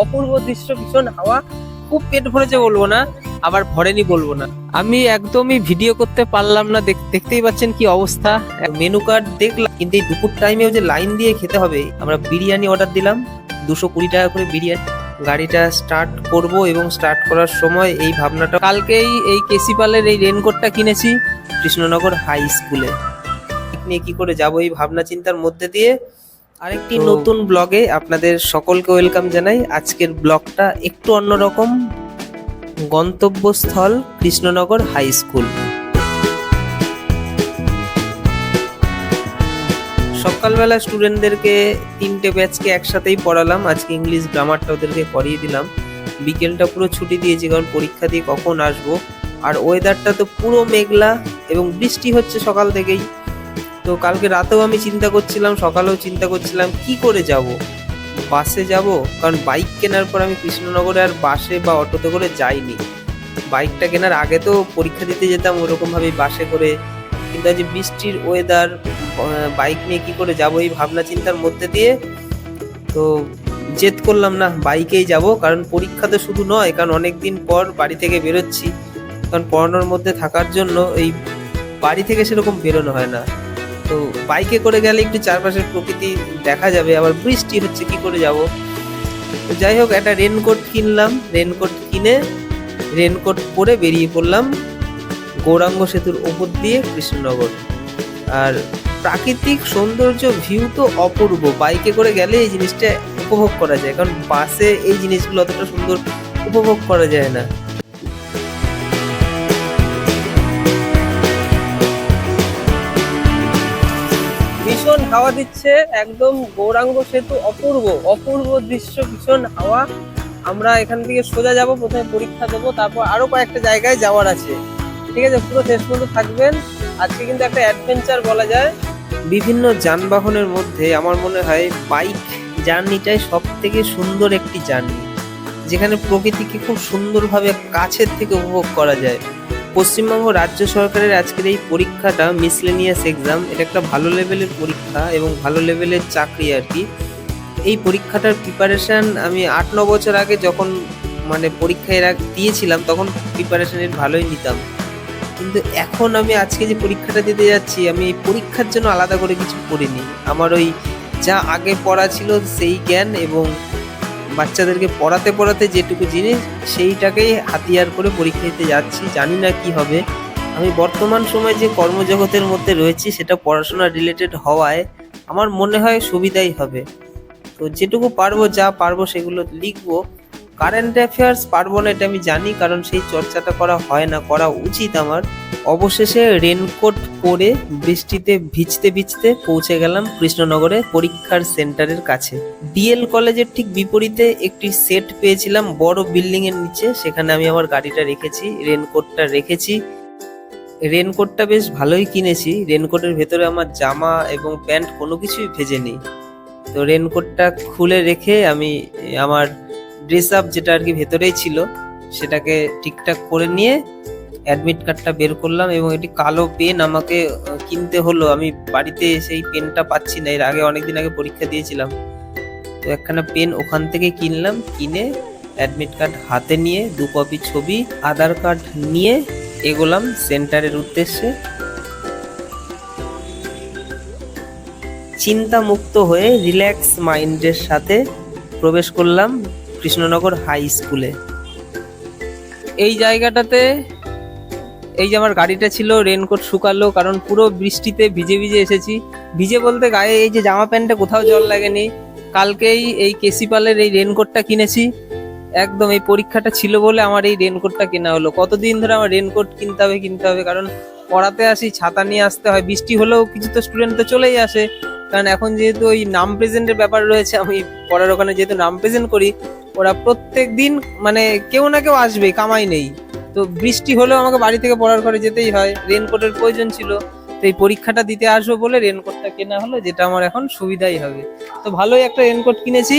অপূর্ব দৃশ্য, ভীষণ হাওয়া। খুব পেট ভরেছে বলব না, আবার ভরেনি বলব না। আমি একদমই ভিডিও করতে পারলাম না, দেখ- দেখতেই পাচ্ছেন কি অবস্থা। মেনু কার্ড দেখলাম, কিন্তু এই দুপুর টাইমেও যে লাইন দিয়ে খেতে হবে, আমরা বিরিয়ানি অর্ডার দিলাম। দুশো কুড়ি টাকা করে বিরিয়ানি। গাড়িটা স্টার্ট করব এবং স্টার্ট করার সময় এই ভাবনাটা, কালকেই এই কেসিপালের এই রেনকোটটা কিনেছি কৃষ্ণনগর হাই স্কুলে নিয়ে কি করে যাব এই ভাবনা চিন্তার মধ্যে দিয়ে আরেকটি নতুন ব্লগে আপনাদের সকলকে ওয়েলকাম জানাই। আজকের ব্লগটা একটু অন্যরকম গন্তব্যস্থল কৃষ্ণনগর হাই স্কুল। সকালবেলা স্টুডেন্টদেরকে তিনটে ব্যাচকে একসাথেই পড়ালাম। আজকে ইংলিশ গ্রামারটা ওদেরকে করিয়ে দিলাম। বিকেলটা পুরো ছুটি দিয়েছি কারণ পরীক্ষা দিয়ে কখন আসব। আর ওয়েদারটা তো পুরো মেঘলা এবং বৃষ্টি হচ্ছে সকাল থেকেই। তো কালকে রাতেও আমি চিন্তা করছিলাম, সকালেও চিন্তা করছিলাম, কি করে যাব? বাসে যাব? কারণ বাইক কেনার পর আমি কৃষ্ণনগরে আর বাসে বা অটোতে করে যাইনি। বাইকটা কেনার আগে তো পরীক্ষা দিতে যেতাম, ওরকমভাবেই বাসে করে। কিন্তু আজ বৃষ্টির ওয়েদার বাইক নিয়ে কি করে যাব এই ভাবনা চিন্তার মধ্যে দিয়ে? তো জেদ করলাম না, বাইকেই যাব। কারণ পরীক্ষা তো শুধু নয়, কারণ অনেক দিন পর বাড়ি থেকে বেরোচ্ছি। কারণ পড়ানোর মধ্যে থাকার জন্য এই বাড়ি থেকে সেরকম বেরোনো হয় না। তো বাইকে করে গেলে একটু চারপাশের প্রকৃতি দেখা যাবে, আবার বৃষ্টি হচ্ছে, কি করে যাব? তো যাই হোক, একটা রেনকোট কিনলাম রেনকোট কিনে রেনকোট পরে বেরিয়ে পড়লাম গৌরাঙ্গ সেতুর ওপর দিয়ে কৃষ্ণনগর। আর প্রাকৃতিক সৌন্দর্য ভিউ তো অপূর্ব, বাইকে করে গেলে এই জিনিসটা উপভোগ করা যায়, কারণ বাসে এই জিনিসগুলো অতটা সুন্দর উপভোগ করা যায় না। হাওয়া দিচ্ছে, একদম গৌরাঙ্গ সেতু অপূর্ব অপূর্ব দৃশ্য, ভীষণ হাওয়া। আমরা এখান থেকে সোজা যাব, প্রথমে পরীক্ষা দেবো, তারপর আরও কয়েকটা জায়গায় যাওয়ার আছে। ঠিক আছে, পুরো শেষ পর্যন্ত থাকবেন। আজকে কিন্তু একটা অ্যাডভেঞ্চার বলা যায়। বিভিন্ন যানবাহনের মধ্যে আমার মনে হয় বাইক জার্নিটাই সব থেকে সুন্দর একটি জার্নি যেখানে প্রকৃতিকে খুব সুন্দরভাবে কাছের থেকে উপভোগ করা যায়। পশ্চিমবঙ্গ রাজ্য সরকারের আজকের এই পরীক্ষাটা মিসলেনিয়াস এক্সাম এটা একটা ভালো লেভেলের পরীক্ষা এবং ভালো লেভেলের চাকরি আর কি। এই পরীক্ষাটার প্রিপারেশান আমি আট, ন বছর আগে যখন মানে পরীক্ষা এর দিয়েছিলাম, তখন প্রিপারেশনের ভালোই নিতাম। কিন্তু এখন আমি আজকে যে পরীক্ষাটা দিতে যাচ্ছি, আমি এই পরীক্ষার জন্য আলাদা করে কিছু পড়িনি আমার ওই যা আগে পড়া ছিল সেই জ্ঞান এবং বাচ্চাদেরকে পড়াতে পড়াতে যেটুকু জিনিস সেইটাকেই হাতিয়ার করে পরীক্ষা দিতে যাচ্ছি। জানি না কি হবে। আমি বর্তমান সময়ে যে কর্মজগতের মধ্যে রয়েছি, সেটা পড়াশোনা রিলেটেড হওয়ায় আমার মনে হয় সুবিধাই হবে। তো যেটুকু পারব যা পারব সেগুলো লিখব। কারেন্ট অ্যাফেয়ার্স পারব না এটা আমি জানি, কারণ সেই চর্চাটা করা হয় না, করা উচিত আমার। অবশেষে রেনকোট পরে বৃষ্টিতে ভিজতে ভিজতে পৌঁছে গেলাম কৃষ্ণনগরে পরীক্ষার সেন্টারের কাছে। ডিএল কলেজের ঠিক বিপরীতে একটি সেট পেয়েছিলাম বড় বিল্ডিং এর নিচে, সেখানে আমি আমার গাড়িটা রেখেছি রেনকোটটা রেখেছি। রেনকোটটা বেশ ভালোই কিনেছি রেনকোটের ভেতরে আমার জামা এবং প্যান্ট কোনো কিছুই ভেজেনি। তো রেনকোটটা খুলে রেখে আমি আমার ড্রেস আপ যেটা আর কি ভেতরেই ছিল, সেটাকে ঠিকঠাক করে নিয়ে অ্যাডমিট কার্ডটা বের করলাম এবং এটি কালো পেন আমাকে কিনতে হলো। আমি বাড়িতে সেই পেনটা পাচ্ছি না। এর আগে অনেকদিন আগে পরীক্ষা দিয়েছিলাম। তো একখানা পেন ওখান থেকে কিনলাম, কিনে অ্যাডমিট কার্ড হাতে নিয়ে, দু কপি ছবি, আধার কার্ড নিয়ে এগোলাম সেন্টারের উদ্দেশ্যে। চিন্তা মুক্ত হয়ে রিল্যাক্স মাইন্ডের সাথে প্রবেশ করলাম কৃষ্ণনগর হাই স্কুলে এই জায়গাটাতে এই যে আমার গাড়িটা ছিল রেনকোট শুকালো, কারণ পুরো বৃষ্টিতে ভিজে ভিজে এসেছি। ভিজে বলতে গায়ে এই যে জামা প্যান্টে কোথাও জল লাগেনি। কালকেই এই কেসিপালের এই রেনকোটটা কিনেছি। একদম এই পরীক্ষাটা ছিল বলে আমার এই রেনকোটটা কেনা হলো। কতদিন ধরে আমার রেনকোট কিনতে হবে কিনতে হবে, কারণ পড়াতে আসি, ছাতা নিয়ে আসতে হয়। বৃষ্টি হলেও কিছু তো স্টুডেন্ট তো চলেই আসে। কারণ এখন যেহেতু ওই নাম প্রেজেন্টের ব্যাপার রয়েছে, আমি পড়ার ওখানে যেহেতু নাম প্রেজেন্ট করি, ওরা প্রত্যেক দিন মানে কেউ না কেউ আসবে কামাই নেই। তো বৃষ্টি হলেও আমাকে বাড়ি থেকে পড়ার ঘরে যেতেই হয়। রেনকোটের প্রয়োজন ছিল। তো এই পরীক্ষাটা দিতে আসব বলে রেনকোটটা কেনা হলো, যেটা আমার এখন সুবিধাই হবে। তো ভালোই একটা রেনকোট কিনেছি।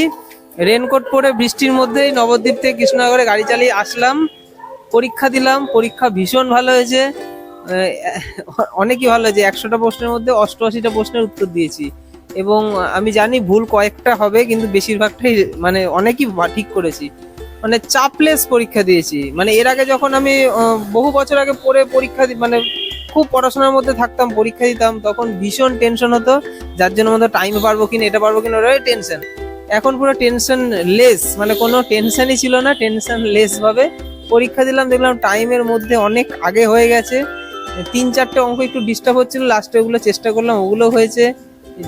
রেনকোট পরে বৃষ্টির মধ্যেই নবদ্বীপ থেকে কৃষ্ণনগরে গাড়ি চালিয়ে আসলাম। পরীক্ষা দিলাম। পরীক্ষা ভীষণ ভালো হয়েছে। অনেকই ভালো হয়েছে। একশোটা প্রশ্নের মধ্যে অষ্টআশিটা প্রশ্নের উত্তর দিয়েছি। এবং আমি জানি ভুল কয়েকটা হবে, কিন্তু বেশিরভাগটাই মানে অনেকই ঠিক করেছি। মানে চাপলেস পরীক্ষা দিয়েছি। মানে এর আগে যখন আমি বহু বছর আগে পড়ে পরীক্ষা মানে খুব পড়াশোনার মধ্যে থাকতাম, পরীক্ষা দিতাম, তখন ভীষণ টেনশন হতো, যার জন্য আমাদের টাইম পারব কিনা এটা পারব কিনা ওটাই টেনশন এখন পুরো টেনশন লেস মানে কোনো টেনশনই ছিল না টেনশন লেস ভাবে পরীক্ষা দিলাম, দেখলাম টাইমের মধ্যে অনেক আগে হয়ে গেছে। তিন চারটে অঙ্ক একটু ডিস্টার্ব হচ্ছিল লাস্টে ওগুলো চেষ্টা করলাম, ওগুলো হয়েছে।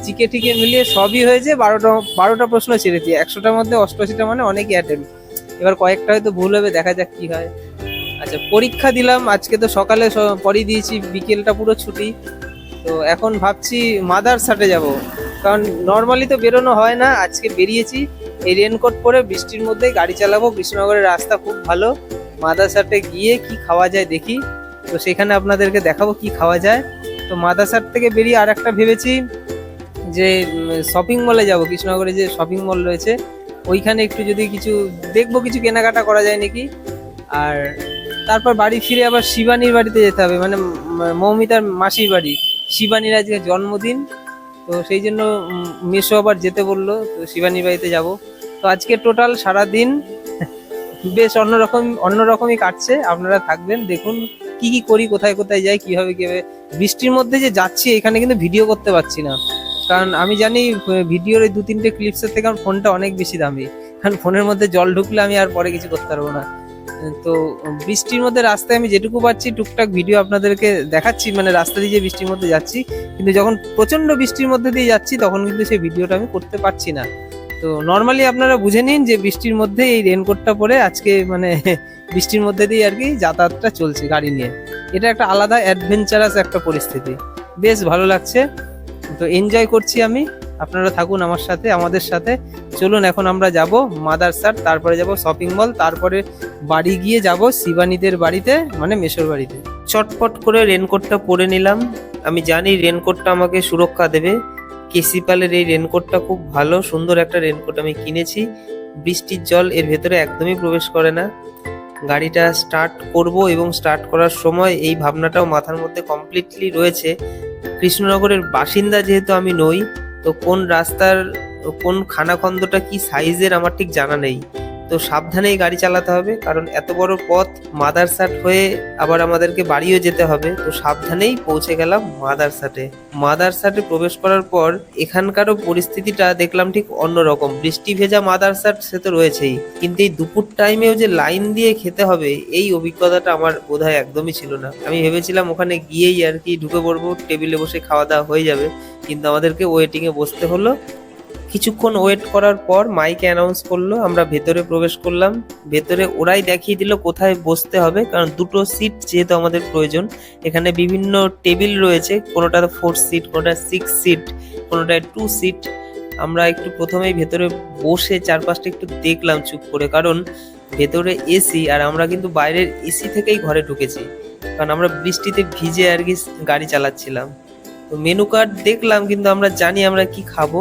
জিকে টিকে মিলিয়ে সবই হয়েছে, বারোটা বারোটা প্রশ্ন ছেড়েছি একশোটার মধ্যে অষ্টআশিটা মানে অনেকই অ্যাটেম্প এবার কয়েকটা হয়তো ভুল হবে, দেখা যাক কি হয়। আচ্ছা পরীক্ষা দিলাম, আজকে তো সকালে পরই দিয়েছি, বিকেলটা পুরো ছুটি। তো এখন ভাবছি মাদারসাটে যাব। কারণ নর্মালি তো বেরোনো হয় না, আজকে বেরিয়েছি। এই রেনকোট পরে বৃষ্টির মধ্যে গাড়ি চালাবো, কৃষ্ণনগরের রাস্তা খুব ভালো। মাদারসাটে গিয়ে কি খাওয়া যায় দেখি। তো সেখানে আপনাদেরকে দেখাবো কি খাওয়া যায়। তো মাদারসাট থেকে বেরিয়ে আর একটা ভেবেছি যে শপিং মলে যাব। কৃষ্ণনগরে যে শপিং মল রয়েছে ওইখানে একটু যদি কিছু দেখব, কিছু কেনাকাটা করা যায় নাকি? আর তারপর বাড়ি ফিরে আবার শিবানীর বাড়িতে যেতে হবে মানে মৌমিতার মাসির বাড়ি। শিবানীর আজকে জন্মদিন, তো সেই জন্য মেসো আবার যেতে বলল, তো শিবানীর বাড়িতে যাব। তো আজকে টোটাল সারা দিন বেশ অন্যরকম, অন্যরকমই কাটছে, আপনারা থাকবেন, দেখুন কি কি করি, কোথায় কোথায় যাই, কীভাবে কীভাবে। বৃষ্টির মধ্যে যে যাচ্ছি, এখানে কিন্তু ভিডিও করতে পারছি না। কারণ আমি জানি ভিডিওর দু তিনটে ক্লিপসের থেকে আমার ফোনটা অনেক বেশি দামি। কারণ ফোনের মধ্যে জল ঢুকলে আমি আর পরে কিছু করতে পারব না। তো, বৃষ্টির মধ্যে রাস্তায় আমি যেটুকু পাচ্ছি টুকটাক ভিডিও আপনাদেরকে দেখাচ্ছি মানে রাস্তা দিয়ে যে বৃষ্টির মধ্যে যাচ্ছি। কিন্তু যখন প্রচণ্ড বৃষ্টির মধ্যে দিয়ে যাচ্ছি, তখন কিন্তু সেই ভিডিওটা আমি করতে পারছি না। তো নর্মালি আপনারা বুঝে নিন যে বৃষ্টির মধ্যে এই রেনকোটটা পরে আজকে মানে বৃষ্টির মধ্যে দিয়ে আর কি যাতায়াতটা চলছে গাড়ি নিয়ে। এটা একটা আলাদা অ্যাডভেঞ্চারাস একটা পরিস্থিতি। বেশ ভালো লাগছে। তো এনজয় করছি আমি। আপনারা থাকুন আমার সাথে, আমাদের সাথে। চলুন, এখন আমরা যাব মাদারসার তারপরে যাব শপিং মল তারপরে বাড়ি গিয়ে যাব শিবানীদের বাড়িতে মানে মেশোর বাড়িতে। চটপট করে রেনকোটটা পরে নিলাম। আমি জানি রেনকোটটা আমাকে সুরক্ষা দেবে। কেসিপালের এই রেনকোটটা খুব ভালো, সুন্দর একটা রেনকোট আমি কিনেছি। বৃষ্টির জল এর ভেতরে একদমই প্রবেশ করে না। গাড়িটা স্টার্ট করব এবং স্টার্ট করার সময় এই ভাবনাটাও মাথার মধ্যে কমপ্লিটলি রয়েছে। কৃষ্ণনগরের বাসিন্দা যেহেতু আমি নই, তো কোন রাস্তার, কোন খানাখন্দটা কি সাইজের আমার ঠিক জানা নেই। তো সাবধানেই গাড়ি চালাতে হবে, কারণ এত বড় পথ মাদারসাট হয়ে আবার আমাদেরকে বাড়িও যেতে হবে। তো সাবধানেই পৌঁছে গেলাম মাদারসাটে মাদারসাটে প্রবেশ করার পর এখানকারও পরিস্থিতিটা দেখলাম ঠিক অন্যরকম। বৃষ্টি ভেজা মাদারসাট সে তো রয়েছেই। কিন্তু এই দুপুর টাইমেও যে লাইন দিয়ে খেতে হবে, এই অভিজ্ঞতাটা আমার বোধহয় একদমই ছিল না। আমি ভেবেছিলাম ওখানে গিয়েই আর কি ঢুকে পড়ব, টেবিলে বসে খাওয়া দাওয়া হয়ে যাবে। কিন্তু আমাদেরকে ওয়েটিংয়ে বসতে হলো। কিছুক্ষণ ওয়েট করার পর মাইকে অ্যানাউন্স করল, আমরা ভেতরে প্রবেশ করলাম। ভেতরে ওরাই দেখিয়ে দিল কোথায় বসতে হবে, কারণ দুটো সিট যেহেতু আমাদের প্রয়োজন, এখানে বিভিন্ন টেবিল রয়েছে, কোনোটা ফোর সিট কোনোটা সিক্স সিট কোনোটা টু সিট আমরা একটু প্রথমেই ভেতরে বসে চারপাশটা একটু দেখলাম চুপ করে, কারণ ভেতরে এসি আর আমরা কিন্তু বাইরের এসি থেকেই ঘরে ঢুকেছি, কারণ আমরা বৃষ্টিতে ভিজে আর কি গাড়ি চালাচ্ছিলাম। তো মেনু কার্ড দেখলাম, কিন্তু আমরা জানি আমরা কি খাব।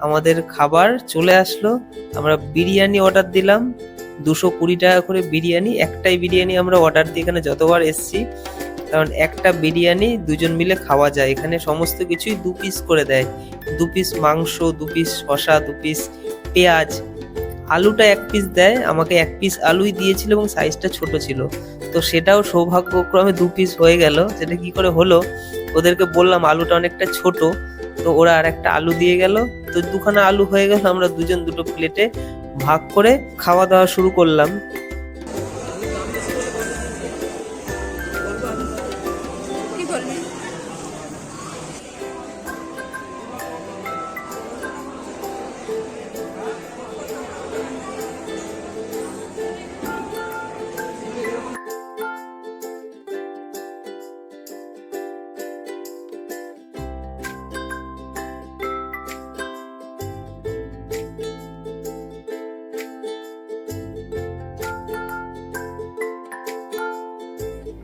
আমাদের খাবার চলে আসলো। আমরা বিরিয়ানি অর্ডার দিলাম। দুশো কুড়ি টাকা করে বিরিয়ানি, একটাই বিরিয়ানি আমরা অর্ডার দিয়ে এখানে যতবার এসছি। কারণ একটা বিরিয়ানি দুজন মিলে খাওয়া যায়। এখানে সমস্ত কিছুই দু পিস করে দেয়। দু পিস মাংস, দু পিস শশা দু পিস পেঁয়াজ। আলুটা এক পিস দেয়। আমাকে এক পিস আলুই দিয়েছিল এবং সাইজটা ছোট ছিল। তো সেটাও সৌভাগ্যক্রমে দু পিস হয়ে গেল। সেটা কি করে হলো? ওদেরকে বললাম আলুটা অনেকটা ছোট। তো ওরা আর একটা আলু দিয়ে গেল। তো দুখানা আলু হয়ে গেল, আমরা দুজন দুটো প্লেটে ভাগ করে খাওয়া দাওয়া শুরু করলাম।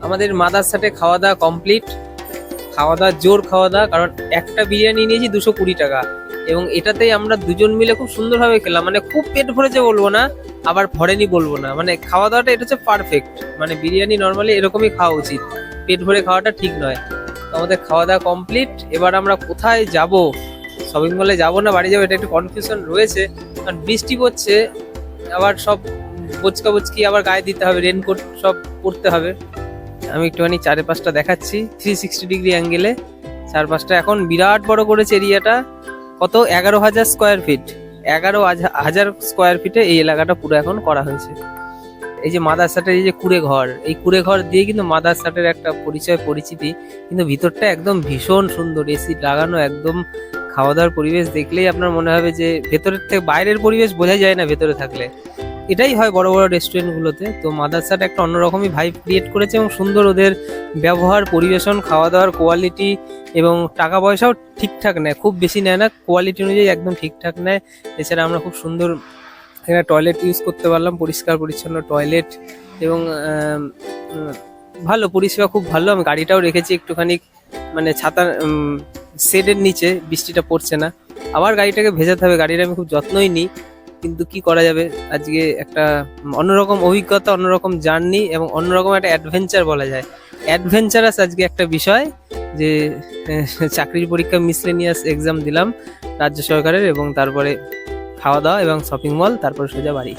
আমাদের মাদারসাটে খাওয়া দাওয়া কমপ্লিট খাওয়া দাওয়া জোর খাওয়া দাওয়া, কারণ একটা বিরিয়ানি নিয়েছি দুশো কুড়ি টাকা। এবং এটাতেই আমরা দুজন মিলে খুব সুন্দরভাবে খেলাম। মানে খুব পেট ভরেছে বলব না, আবার ভরেনি বলব না। মানে খাওয়া দাওয়াটা এটা হচ্ছে পারফেক্ট মানে বিরিয়ানি নর্মালি এরকমই খাওয়া উচিত। পেট ভরে খাওয়াটা ঠিক নয়। আমাদের খাওয়া দাওয়া কমপ্লিট এবার আমরা কোথায় যাব? শপিং মলে যাব না, বাড়ি যাব, এটা একটু কনফিউশন রয়েছে। কারণ বৃষ্টি পড়ছে, আবার সব বোচকা বোচকি আবার গায়ে দিতে হবে রেনকোট সব পরতে হবে। আমি একটুখানি চারপাশটা দেখাচ্ছি। থ্রি সিক্সটি ডিগ্রি অ্যাঙ্গেলে চারপাশটা এখন বিরাট বড় করেছে এরিয়াটা। কত? এগারো হাজার স্কোয়ার ফিট এগারো হাজা- হাজার স্কোয়ার ফিটে এই এলাকাটা পুরো এখন করা হয়েছে। এই যে মাদারসাটের এই যে কুড়ে ঘর, এই কুড়ে ঘর দিয়ে কিন্তু মাদারসাটের একটা পরিচয়, পরিচিতি, কিন্তু ভিতরটা একদম ভীষণ সুন্দর। এসি লাগানো একদম খাওয়া দাওয়ার পরিবেশ দেখলেই আপনার মনে হবে যে ভেতরের থেকে বাইরের পরিবেশ বোঝা যায় না ভেতরে থাকলে। এটাই হয় বড় বড় রেস্টুরেন্টগুলোতে তো মাদারসাট একটা অন্যরকমই ভাইব ক্রিয়েট করেছে এবং সুন্দর ওদের ব্যবহার, পরিবেশন খাওয়া দাওয়ার কোয়ালিটি এবং টাকা পয়সাও ঠিকঠাক নেয়, খুব বেশি নেয় না কোয়ালিটি অনুযায়ী একদম ঠিকঠাক নেয়। এছাড়া আমরা খুব সুন্দর এখানে টয়লেট ইউজ করতে পারলাম, পরিষ্কার পরিচ্ছন্ন টয়লেট এবং ভালো, পরিষেবা খুব ভালো। আমি গাড়িটাও রেখেছি একটুখানি মানে ছাতা শেডের নিচে, বৃষ্টিটা পড়ছে না। আবার গাড়িটাকে ভেজাতে হবে গাড়িটা আমি খুব যত্নই নিই। কিন্তু কি করা যাবে? আজকে একটা অন্যরকম অভিজ্ঞতা, অন্যরকম জার্নি এবং অন্যরকম একটা অ্যাডভেঞ্চার বলা যায়। অ্যাডভেঞ্চারাস আজকে একটা বিষয় যে চাকরির পরীক্ষা মিসলেনিয়াস এক্সাম দিলাম রাজ্য সরকারের এবং তারপরে খাওয়া দাওয়া এবং শপিং মল তারপরে সোজা বাড়ি।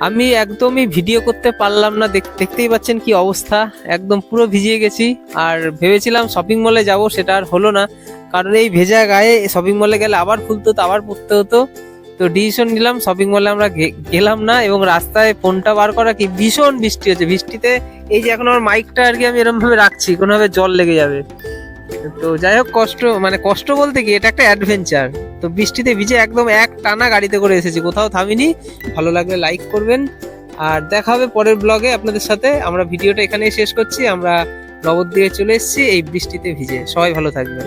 আমি একদমই ভিডিও করতে পারলাম না, দেখ- দেখতেই পাচ্ছেন কি অবস্থা। একদম পুরো ভিজিয়ে গেছি, আর ভেবেছিলাম শপিং মলে যাব, সেটা আর হলো না। কারণ এই ভেজা গায়ে শপিং মলে গেলে আবার খুলতে হতো আবার পড়তে হতো। তো ডিসিশন নিলাম শপিং মলে আমরা গেলাম না এবং রাস্তায় ফোনটা বার করা কি ভীষণ বৃষ্টি হচ্ছে। বৃষ্টিতে এই যে এখন আমার মাইকটা আর কি আমি এরকম ভাবে রাখছি, কোনোভাবে জল লেগে যাবে। তো যাই হোক, কষ্ট মানে কষ্ট বলতে কি, এটা একটা অ্যাডভেঞ্চার তো বৃষ্টিতে ভিজে একদম এক টানা গাড়িতে করে এসেছি, কোথাও থামিনি। ভালো লাগলে লাইক করবেন। আর দেখা হবে পরের ব্লগে আপনাদের সাথে। আমরা ভিডিওটা এখানেই শেষ করছি। আমরা নবদ্বীপে চলে এসেছি, এই বৃষ্টিতে ভিজে। সবাই ভালো থাকবেন।